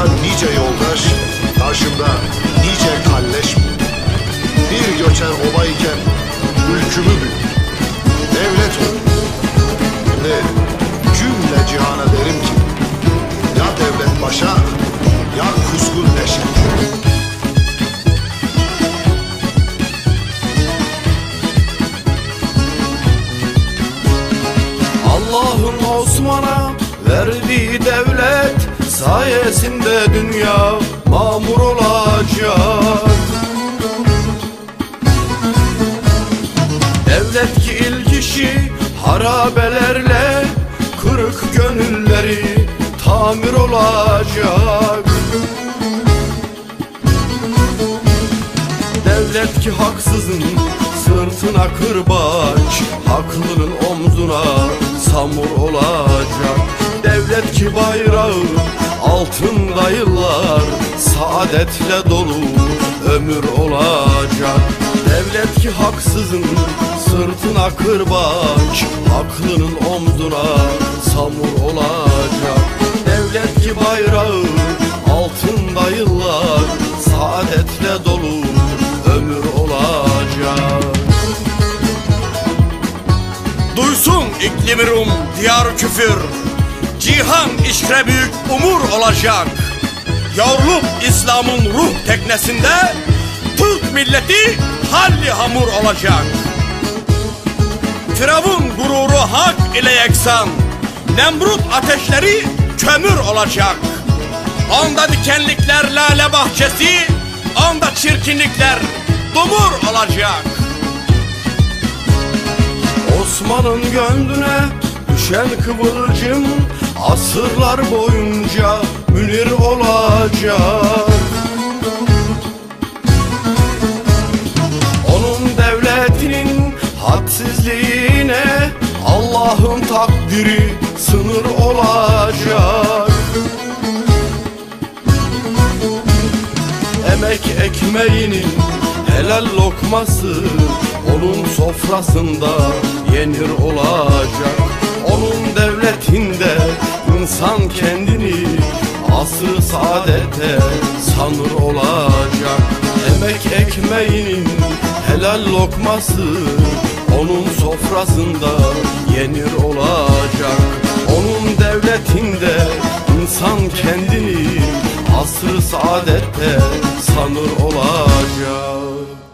Yolda nice yoldaş, karşımda nice kalleş. Bir göçer obayken ülkümü büyük. Sayesinde dünya mamur olacak. Devlet ki ilk işi harabelerle kırık gönülleri tamir olacak. Devlet ki haksızın sırtına kırbaç Haklının omzuna samur olacak Devlet ki bayrağı altında yıllar Saadetle dolu ömür olacak. Devlet ki haksızın sırtına kırbaç Haklının omzuna samur olacak. Devlet ki bayrağı altında yıllar Saadetle dolu ömür olacak. Duysun iklimi Rum, diyar küfür Cihan işre büyük umur olacak. Yavrulup İslam'ın ruh teknesinde Türk milleti halli hamur olacak. Firavun gururu hak ile yeksan Nemrut ateşleri kömür olacak. Onda dikenlikler lale bahçesi Onda çirkinlikler dumur olacak. Osman'ın gönlüne düşen kıvılcım Asırlar boyunca münir olacak. Onun devletinin hadsizliğine Allah'ın takdiri sınır olacak. Emek ekmeğinin helal lokması Onun sofrasında yenir olacak insan kendini Asrı saadete sanır olacak. Emek ekmeğinin helal lokması Onun sofrasında yenir olacak. Onun devletinde insan kendini Asrı saadette sanır olacak